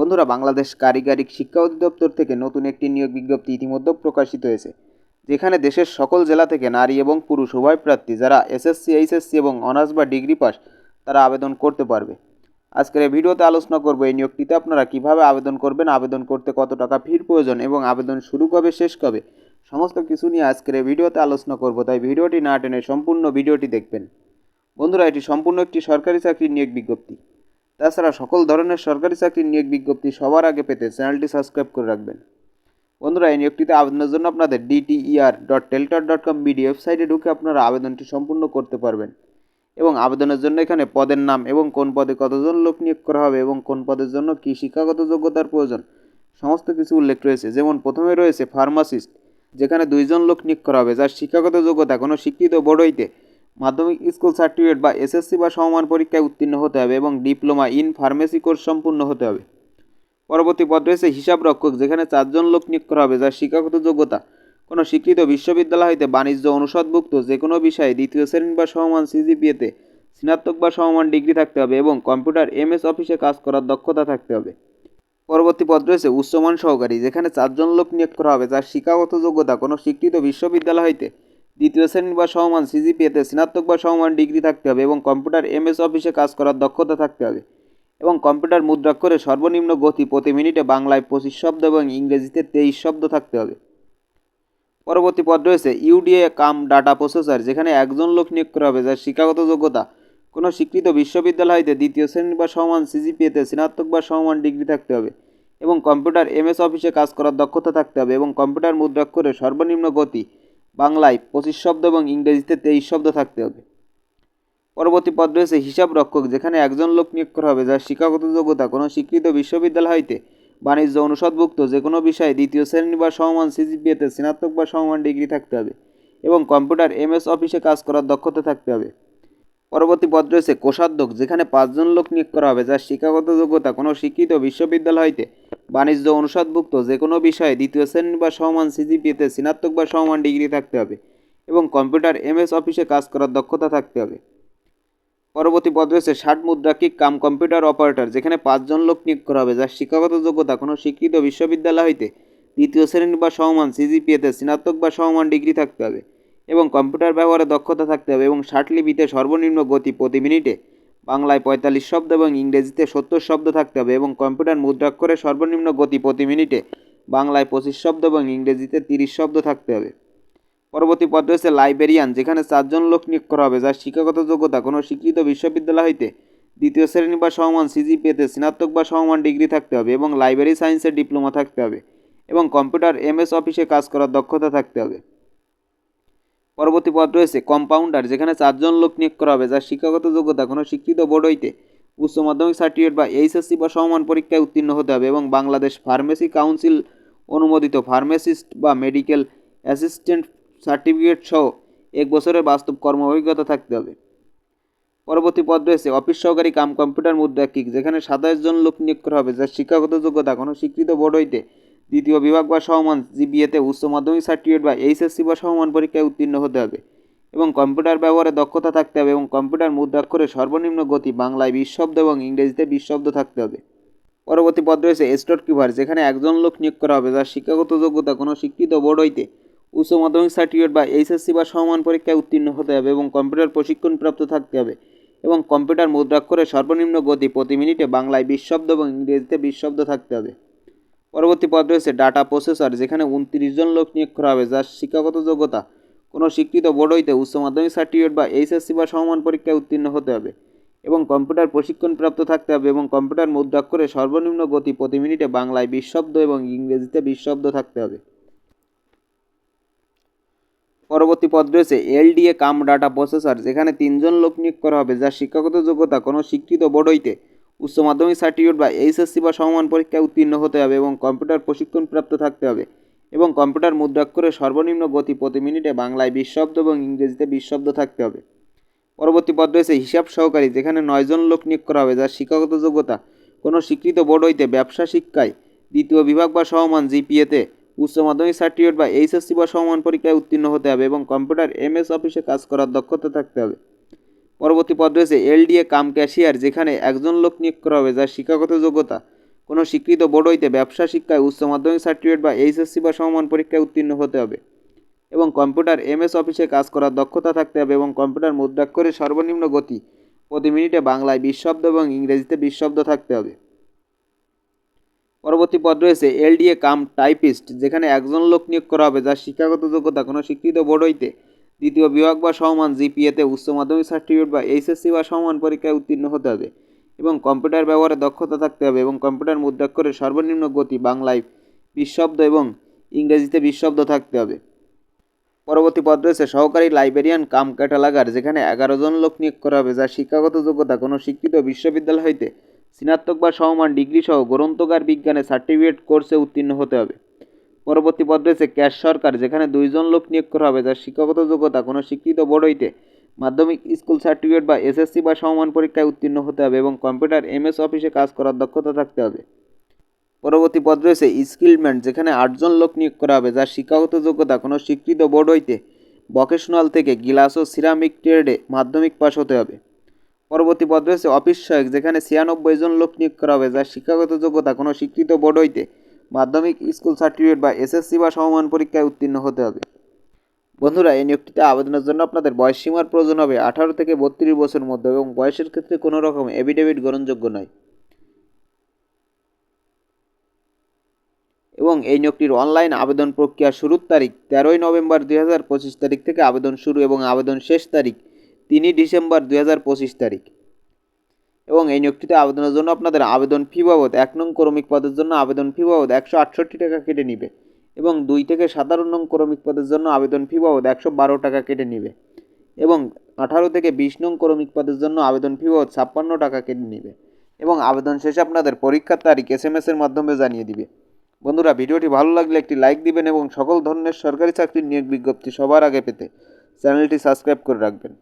বন্ধুরা, বাংলাদেশ কারিগরি শিক্ষা অধিদপ্তর থেকে নতুন একটি নিয়োগ বিজ্ঞপ্তি ইতিমধ্যে প্রকাশিত হয়েছে, যেখানে দেশের সকল জেলা থেকে নারী এবং পুরুষ উভয় প্রার্থী যারা এসএসসি, এইচএসসি এবং অনার্স বা ডিগ্রি পাস, তারা আবেদন করতে পারবে। আজকের এই ভিডিওতে আলোচনা করব এই নিয়োগটিতে আপনারা কীভাবে আবেদন করবেন, আবেদন করতে কত টাকা ফির প্রয়োজন এবং আবেদন শুরু কবে, শেষ কবে, সমস্ত কিছু নিয়ে আজকের এই ভিডিওতে আলোচনা করব, তাই ভিডিওটি না টেনে সম্পূর্ণ ভিডিওটি দেখবেন। বন্ধুরা, এটি সম্পূর্ণ একটি সরকারি চাকরির নিয়োগ বিজ্ঞপ্তি। তাছাড়া সকল ধরনের সরকারি চাকরির নিয়োগ বিজ্ঞপ্তি সবার আগে পেতে চ্যানেলটি সাবস্ক্রাইব করে রাখবেন। বন্ধুরা, এই নিয়োগটিতে আবেদনের জন্য আপনাদের DTER dot Teletalk dot com BD ওয়েবসাইটে ঢুকে আপনারা আবেদনটি সম্পূর্ণ করতে পারবেন এবং আবেদনের জন্য এখানে পদের নাম এবং কোন পদে কতজন লোক নিয়োগ করা হবে এবং কোন পদের জন্য কী শিক্ষাগত যোগ্যতার প্রয়োজন, সমস্ত কিছু উল্লেখ রয়েছে। যেমন প্রথমে রয়েছে ফার্মাসিস্ট, যেখানে দুইজন লোক নিয়োগ করা হবে, যার শিক্ষাগত যোগ্যতা কোনো শিক্ষিত বোর্ড হইতে মাধ্যমিক স্কুল সার্টিফিকেট বা এসএসসি বা সমমান পরীক্ষায় উত্তীর্ণ হতে হবে এবং ডিপ্লোমা ইন ফার্মেসি কোর্স সম্পূর্ণ হতে হবে। পরবর্তী পদ রয়েছে হিসাব রক্ষক, যেখানে চারজন লোক নিয়োগ করা হবে, যার শিক্ষাগত যোগ্যতা কোনো স্বীকৃত বিশ্ববিদ্যালয় হইতে বাণিজ্য অনুষদভুক্ত যে কোনো বিষয়ে দ্বিতীয় শ্রেণি বা সমমান সিজিপিএতে স্নাতক বা সমমান ডিগ্রি থাকতে হবে এবং কম্পিউটার এমএস অফিসে কাজ করার দক্ষতা থাকতে হবে। পরবর্তী পদ রয়েছে উচ্চমান সহকারী, যেখানে চারজন লোক নিয়োগ করা হবে, যার শিক্ষাগত যোগ্যতা কোনো স্বীকৃত বিশ্ববিদ্যালয় হইতে দ্বিতীয় শ্রেণি বা সমমান সিজিপিএতে স্নাতক বা সমমান ডিগ্রি থাকতে হবে এবং কম্পিউটার এমএস অফিসে কাজ করার দক্ষতা থাকতে হবে। এবং কম্পিউটার মুদ্রাক্ষরে সর্বনিম্ন গতি প্রতি মিনিটে বাংলায় পঁচিশ শব্দ এবং ইংরেজিতে তেইশ শব্দ থাকতে হবে। পরবর্তী পদ রয়েছে ইউডিএ কাম ডাটা প্রসেসর, যেখানে একজন লোক নিয়োগ করা হবে যার শিক্ষাগত যোগ্যতা। কোনো স্বীকৃত বিশ্ববিদ্যালয় হইতে দ্বিতীয় শ্রেণি বা সমান সিজিপিএতে স্নাতক বা সমান ডিগ্রি থাকতে হবে এবং কম্পিউটার এমএস অফিসে কাজ করার দক্ষতা থাকতে হবে এবং কম্পিউটার মুদ্রাক্ষরে সর্বনিম্ন গতি বাংলায় পঁচিশ শব্দ এবং ইংরেজিতে তেইশ শব্দ থাকতে হবে। পরবর্তী পদ রয়েছে হিসাব রক্ষক, যেখানে একজন লোক নিয়োগ করা হবে, যার শিক্ষাগত যোগ্যতা, কোনো স্বীকৃত বিশ্ববিদ্যালয় হইতে বাণিজ্য অনুষদভুক্ত যে কোনো বিষয়ে দ্বিতীয় শ্রেণি বা সমমান সিজিপিএতে স্নাতক বা সমমান ডিগ্রি থাকতে হবে এবং কম্পিউটার এমএস অফিসে কাজ করার দক্ষতা থাকতে হবে। পরবর্তী পদ রয়েছে কোষাধ্যক্ষ, যেখানে পাঁচজন লোক নিয়োগ করা হবে, যার শিক্ষাগত যোগ্যতা, কোনো শিক্ষিত বিশ্ববিদ্যালয় হইতে বাণিজ্য অনুষদভুক্ত যে কোনো বিষয়ে দ্বিতীয় শ্রেণি বা সমমান সিজিপিএতে স্নাতক বা সমমান ডিগ্রি থাকতে হবে এবং কম্পিউটার এমএস অফিসে কাজ করার দক্ষতা থাকতে হবে। পরবর্তী পদ রয়েছে ষাট মুদ্রাকিক কাম কম্পিউটার অপারেটর, যেখানে পাঁচজন লোক নিয়োগ করা হবে, যার শিক্ষাগত যোগ্যতা কোনো স্বীকৃত বিশ্ববিদ্যালয় হইতে দ্বিতীয় শ্রেণি বা সমমান সিজিপিএতে স্নাতক বা সমমান ডিগ্রি থাকতে হবে এবং কম্পিউটার ব্যবহারে দক্ষতা থাকতে হবে এবং ষাট লিপিতে সর্বনিম্ন গতি প্রতি মিনিটে বাংলায় পঁয়তাল্লিশ শব্দ এবং ইংরেজিতে সত্তর শব্দ থাকতে হবে এবং কম্পিউটার মুদ্রাক্ষরে সর্বনিম্ন গতি প্রতি মিনিটে বাংলায় পঁচিশ শব্দ এবং ইংরেজিতে তিরিশ শব্দ থাকতে হবে। পরবর্তী পদ রয়েছে লাইব্রেরিয়ান, যেখানে চারজন লোক নিয়োগ করা হবে, যার শিক্ষাগত যোগ্যতা কোনো স্বীকৃত বিশ্ববিদ্যালয় হইতে দ্বিতীয় শ্রেণি বা সমমান সিজিপিএতে স্নাতক বা সমমান ডিগ্রি থাকতে হবে এবং লাইব্রেরি সায়েন্সের ডিপ্লোমা থাকতে হবে এবং কম্পিউটার এমএস অফিসে কাজ করার দক্ষতা থাকতে হবে। পরবর্তী পদ রয়েছে কম্পাউন্ডার যেখানে চারজন লোক নিয়োগ করা হবে, যার শিক্ষাগত যোগ্যতা কোনো স্বীকৃত বোর্ড হইতে উচ্চ মাধ্যমিক সার্টিফিকেট বা এইচএসসি বা সমমান পরীক্ষায় উত্তীর্ণ হতে হবে এবং বাংলাদেশ ফার্মেসি কাউন্সিল অনুমোদিত ফার্মেসিস্ট বা মেডিকেল অ্যাসিস্ট্যান্ট সার্টিফিকেট সহ এক বছরের বাস্তব কর্ম অভিজ্ঞতা থাকতে হবে। পরবর্তী পদ রয়েছে অফিস সহকারী কাম কম্পিউটার মুদ্রাক্ষিক, যেখানে সাতাশ জন লোক নিয়োগ করা হবে, যার শিক্ষাগত যোগ্যতা কোনো স্বীকৃত বোর্ড হইতে দ্বিতীয় বিভাগ বা সমমান জিবিএতে উচ্চ মাধ্যমিক সার্টিফিকেট বা এইচএসসি বা সমমান পরীক্ষায় উত্তীর্ণ হতে হবে। এবং কম্পিউটার ব্যবহারে দক্ষতা থাকতে হবে এবং কম্পিউটার মুদ্রাক্ষরে সর্বনিম্ন গতি বাংলায় বিশ শব্দ এবং ইংরেজিতে বিশ শব্দ থাকতে হবে। পরবর্তী পদ রয়েছে স্টোর কিপার যেখানে একজন লোক নিয়োগ করা হবে, যার শিক্ষাগত যোগ্যতা কোনো স্বীকৃত বোর্ড হইতে উচ্চ মাধ্যমিক সার্টিফিকেট বা এইচএসসি বা সমান পরীক্ষায় উত্তীর্ণ হতে হবে এবং কম্পিউটার প্রশিক্ষণপ্রাপ্ত থাকতে হবে। এবং কম্পিউটার মুদ্রাক্ষরে সর্বনিম্ন গতি প্রতি মিনিটে বাংলায় বিশ শব্দ এবং ইংরেজিতে বিশ শব্দ থাকতে হবে। পরবর্তী পদ রয়েছে ডাটা প্রসেসর যেখানে উনত্রিশ জন লোক নিয়োগ করা হবে, যার শিক্ষাগত যোগ্যতা কোনো স্বীকৃত বোর্ড হইতে উচ্চ মাধ্যমিক সার্টিফিকেট বা এইচএসসি বা সমান পরীক্ষায় উত্তীর্ণ হতে হবে এবং কম্পিউটার প্রশিক্ষণপ্রাপ্ত থাকতে হবে এবং কম্পিউটার মুদ্রাক্ষরে সর্বনিম্ন গতি প্রতি মিনিটে বাংলায় বিশ এবং ইংরেজিতে বিশ থাকতে হবে। পরবর্তী পদ রয়েছে এলডিএ কাম ডাটা প্রসেসর যেখানে তিনজন লোক নিয়োগ করা হবে, যার শিক্ষাগত যোগ্যতা কোনো স্বীকৃত বোর্ড হইতে উচ্চ মাধ্যমিক সার্টিফিকেট বা এইচএসসি বা সমমান পরীক্ষায় উত্তীর্ণ হতে হবে এবং কম্পিউটার প্রশিক্ষণপ্রাপ্ত থাকতে হবে। এবং কম্পিউটার মুদ্রাক্ষরে সর্বনিম্ন গতি প্রতি মিনিটে বাংলায় বিশ শব্দ এবং ইংরেজিতে বিশ শব্দ থাকতে হবে। পরবর্তী পদ রয়েছে হিসাব সহকারী, যেখানে নয়জন লোক নিয়োগ করা হবে, যার শিক্ষাগত যোগ্যতা কোনো স্বীকৃত বোর্ড হইতে ব্যবসা শিক্ষায় দ্বিতীয় বিভাগ বা সমমান জিপিএতে, উচ্চ মাধ্যমিক সার্টিফিকেট বা এইচএসসি বা সমমান পরীক্ষায় উত্তীর্ণ হতে হবে এবং কম্পিউটার এমএস অফিসে কাজ করার দক্ষতা থাকতে হবে। পরবর্তী পদ রয়েছে এলডিএ কাম ক্যাশিয়ার, যেখানে একজন লোক নিয়োগ করা হবে যার শিক্ষাগত যোগ্যতা। কোনো স্বীকৃত বোর্ড হইতে ব্যবসা শিক্ষায় উচ্চ মাধ্যমিক সার্টিফিকেট বা এইচএসসি বা সমমান পরীক্ষায় উত্তীর্ণ হতে হবে এবং কম্পিউটার এমএস অফিসে কাজ করার দক্ষতা থাকতে হবে এবং কম্পিউটার মুদ্রাক্ষরের সর্বনিম্ন গতি প্রতি মিনিটে বাংলায় বিশ শব্দ এবং ইংরেজিতে বিশ শব্দ থাকতে হবে। পরবর্তী পদ রয়েছে এলডিএ কাম টাইপিস্ট, যেখানে একজন লোক নিয়োগ করা হবে যার শিক্ষাগত যোগ্যতা, কোনো স্বীকৃত বোর্ড হইতে দ্বিতীয় বিভাগ বা সমান জিপিএতে উচ্চ মাধ্যমিক সার্টিফিকেট বা এইচএসসি বা সমান পরীক্ষায় উত্তীর্ণ হতে হবে এবং কম্পিউটার ব্যবহারে দক্ষতা থাকতে হবে এবং কম্পিউটার মুদ্রাক্ষরের সর্বনিম্ন গতি, বাংলায় বিশ শব্দ এবং ইংরেজিতে বিশ শব্দ থাকতে হবে। পরবর্তী পদ রয়েছে সহকারী লাইব্রেরিয়ান কাম ক্যাটালাগার, যেখানে এগারো জন লোক নিয়োগ করা হবে, যার শিক্ষাগত যোগ্যতা কোনো শিক্ষিত বিশ্ববিদ্যালয় হইতে স্নাতক বা সমমান ডিগ্রি সহ গ্রন্থকার বিজ্ঞানে সার্টিফিকেট কোর্সে উত্তীর্ণ হতে হবে। পরবর্তী পদ রয়েছে ক্যাশ সরকার, যেখানে দুইজন লোক নিয়োগ করা হবে, যার শিক্ষাগত যোগ্যতা কোনো স্বীকৃত বোর্ড হইতে মাধ্যমিক স্কুল সার্টিফিকেট বা এসএসসি বা সমমান পরীক্ষায় উত্তীর্ণ হতে হবে এবং কম্পিউটার এমএস অফিসে কাজ করার দক্ষতা থাকতে হবে। পরবর্তী পদ রয়েছে স্কিলম্যান যেখানে আটজন লোক নিয়োগ করা হবে, যার শিক্ষাগত যোগ্যতা কোনো স্বীকৃত বোর্ড হইতে ভকেশনাল থেকে গিলাস ও সিরামিক ট্রেডে মাধ্যমিক পাশ হতে হবে। পরবর্তী পদ রয়েছে অফিস সহায়ক, যেখানে ছিয়ানব্বই জন লোক নিয়োগ করা হবে, যার শিক্ষাগত যোগ্যতা কোনো স্বীকৃত বোর্ড হইতে মাধ্যমিক স্কুল সার্টিফিকেট বা এসএসসি বা সমমান পরীক্ষায় উত্তীর্ণ হতে হবে। বন্ধুরা, এই নিয়োগটিতে আবেদনের জন্য আপনাদের বয়স সীমার প্রয়োজন হবে আঠারো থেকে বত্রিশ বছরের মধ্যে এবং বয়সের ক্ষেত্রে কোনো রকম এভিডেভিট গ্রহণযোগ্য নয়। এবং এই নিয়োগটির অনলাইন আবেদন প্রক্রিয়া শুরুর তারিখ তেরোই নভেম্বর দুই হাজার পঁচিশ তারিখ থেকে আবেদন শুরু এবং আবেদন শেষ তারিখ তিনই ডিসেম্বর দুই হাজার পঁচিশ তারিখ। এবং এই নিয়োগটিতে আবেদনের জন্য আপনাদের আবেদন ফি বাবদ এক নং ক্রমিক পদের জন্য আবেদন ফি বাবদ একশো আটষট্টি টাকা কেটে নিবে এবং দুই থেকে সাধারণ নং ক্রমিক পদের জন্য আবেদন ফি বাবদ একশো বারো টাকা কেটে নিবে এবং আঠারো থেকে বিশ নং ক্রমিক পদের জন্য আবেদন ফি বাবদ ছাপ্পান্ন টাকা কেটে নিবে এবং আবেদন শেষে আপনাদের পরীক্ষার তারিখ এস এম এসের মাধ্যমে জানিয়ে দিবে। বন্ধুরা, ভিডিওটি ভালো লাগলে একটি লাইক দিবেন এবং সকল ধরনের সরকারি চাকরির নিয়োগ বিজ্ঞপ্তি সবার আগে পেতে চ্যানেলটি সাবস্ক্রাইব করে রাখবেন।